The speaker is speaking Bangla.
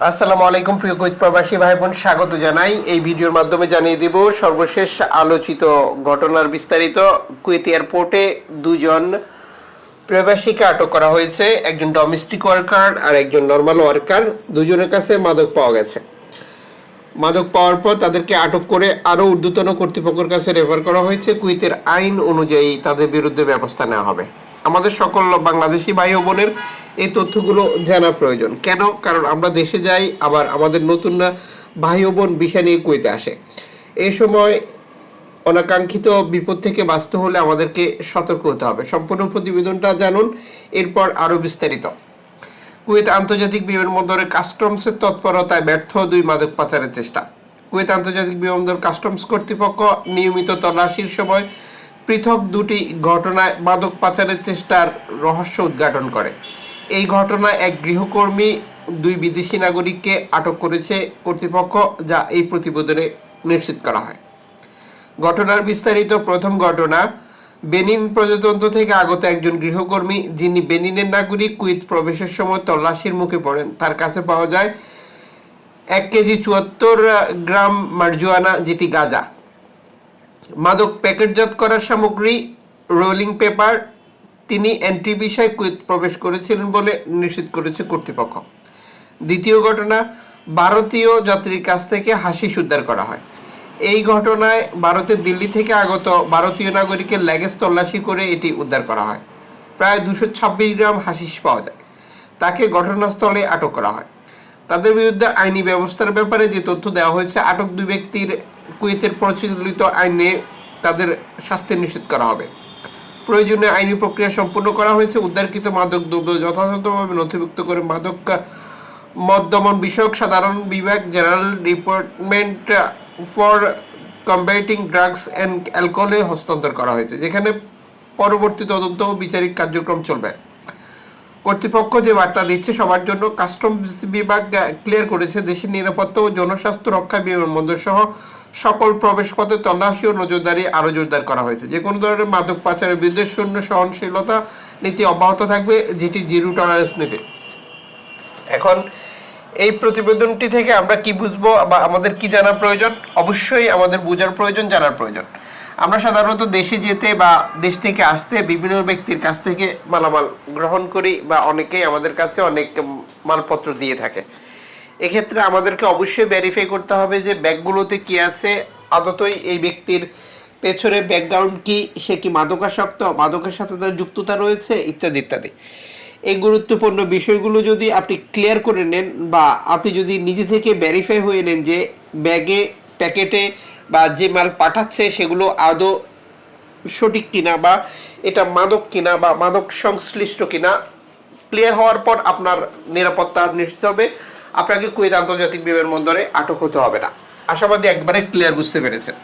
আসসালামু আলাইকুম, প্রিয় কুইত প্রবাসী ভাই বোন স্বাগত জানাই। এই ভিডিওর মাধ্যমে জানিয়ে দেব, সর্বশেষ আলোচিত ঘটনার বিস্তারিত। কুয়েত এয়ারপোর্টে দুজন প্রবাসীকে আটক করা হয়েছে, একজন ডোমেস্টিক ওয়ার্কার আর একজন নর্মাল ওয়ার্কার দুজনের কাছে মাদক পাওয়া গেছে। মাদক পাওয়ার পর তাদেরকে আটক করে আরও ঊর্ধ্বতন কর্তৃপক্ষের কাছে রেফার করা হয়েছে। কুয়েতের আইন অনুযায়ী তাদের বিরুদ্ধে ব্যবস্থা নেওয়া হবে। আমাদের সকল বাংলাদেশি ভাই বোনের এই তথ্যগুলো জানা প্রয়োজন। কেন? কারণ আমরা দেশে যাই, আবার আমাদের নতুন ভাই বোন বিষা নিয়ে কুয়েতে আসে। এই সময় অনাকাঙ্ক্ষিত বিপদ থেকে বাঁচতে হলে আমাদেরকে সতর্ক হতে হবে। সম্পূর্ণ প্রতিবেদনটা জানুন, এরপর আরও বিস্তারিত। কুয়েত আন্তর্জাতিক বিমানবন্দরে কাস্টমসের তৎপরতায় ব্যর্থ দুই মাদক পাচারের চেষ্টা। কুয়েত আন্তর্জাতিক বিমানবন্দর কাস্টমস কর্তৃপক্ষ নিয়মিত তল্লাশির সময় পৃথক দুটি ঘটনায় মাদক পাচারের চেষ্টার রহস্য উদ্ঘাটন করে। এই ঘটনায় এক গৃহকর্মী, দুই বিদেশি নাগরিককে আটক করেছে কর্তৃপক্ষ, যা এই প্রতিবেদনে নিশ্চিত করা হয়। ঘটনার বিস্তারিত প্রথম ঘটনা, বেনিন প্রজাতন্ত্র থেকে আগত একজন গৃহকর্মী, যিনি বেনিনের নাগরিক কুইত প্রবেশের সময় তল্লাশির মুখে পড়েন। তার কাছে পাওয়া যায় এক কেজি চুয়াত্তর গ্রাম মার্জুয়ানা, যেটি গাঁজা। মাদক প্যাকেটজাত করার সামগ্রী রোলিং পেপার তিনি এন্ট্রি বিষয়ে কুইত প্রবেশ করেছিলেন বলে নিশ্চিত করেছে কর্তৃপক্ষ। দ্বিতীয় ঘটনা, ভারতীয় যাত্রীর কাছ থেকে হাসিস উদ্ধার করা হয়। এই ঘটনায় ভারতের দিল্লি থেকে আগত ভারতীয় নাগরিকের ল্যাগেজ তল্লাশি করে এটি উদ্ধার করা হয়। প্রায় দুশো ছাব্বিশ গ্রাম হাসিস পাওয়া যায়। তাকে ঘটনাস্থলে আটক করা হয়। তাদের বিরুদ্ধে আইনি ব্যবস্থার ব্যাপারে যে তথ্য দেওয়া হয়েছে, আটক দুই ব্যক্তির কুয়েতের প্রচলিত আইনে তাদের শাস্তি নিশ্চিত করা হবে। প্রয়োজনীয় আইনি প্রক্রিয়া সম্পূর্ণ করা হয়েছে। উদ্ধারকৃত মাদক দ্রব্য যথাযথভাবে নথিভুক্ত করে মাদক মদ দমন বিষয়ক সাধারণ বিভাগ, general department for combating drugs and অ্যালকোহলে হস্তান্তর করা হয়েছে, যেখানে পরবর্তী তদন্ত ও বিচারিক কার্যক্রম চলবে। কর্তৃপক্ষ যে বার্তা দিচ্ছে সবার জন্য কাস্টমস বিভাগ ক্লিয়ার করেছে। দেশের নিরাপত্তা ও জনস্বাস্থ্য রক্ষা বিমানবন্দর সহ সকল প্রবেশপথে তল্লাশি ও নজরদারি আরও জোরদার করা হয়েছে। যে কোনো ধরনের মাদক পাচারের বিরুদ্ধে শূন্য সহনশীলতা নীতি অব্যাহত থাকবে যেটি জিরো টলারেন্স নীতি। এখন এই প্রতিবেদনটি থেকে আমরা কি বুঝব বা আমাদের কি জানা প্রয়োজন? অবশ্যই আমাদের বোঝার প্রয়োজন, জানার প্রয়োজন। আমরা সাধারণত দেশে যেতে বা দেশ থেকে আসতে বিভিন্ন ব্যক্তির কাছ থেকে মালামাল গ্রহণ করি বা অনেকেই আমাদের কাছে অনেক মালপত্র দিয়ে থাকে। এক্ষেত্রে আমাদেরকে অবশ্যই ভেরিফাই করতে হবে যে ব্যাগগুলোতে কি আছে। আদতই এই ব্যক্তির পেছনে ব্যাকগ্রাউন্ড কি, সে কি মাদকাসক্ত মাদকের সাথে তার যুক্ততা রয়েছে, ইত্যাদি ইত্যাদি। এই গুরুত্বপূর্ণ বিষয়গুলো যদি আপনি ক্লিয়ার করে নেন বা আপনি যদি নিজে থেকে ভেরিফাই হয়ে নেন যে ব্যাগে, প্যাকেটে বা যে মাল পাঠাচ্ছে সেগুলো আদৌ সঠিক কিনা বা এটা মাদক কিনা বা মাদক সংশ্লিষ্ট কিনা ক্লিয়ার হওয়ার পর আপনার নিরাপত্তা নিশ্চিত হবে। আপনাকে কুয়েত আন্তর্জাতিক বিমানবন্দরে আটক হতে হবে না। আশাবাদী একবারে ক্লিয়ার বুঝতে পেরেছেন।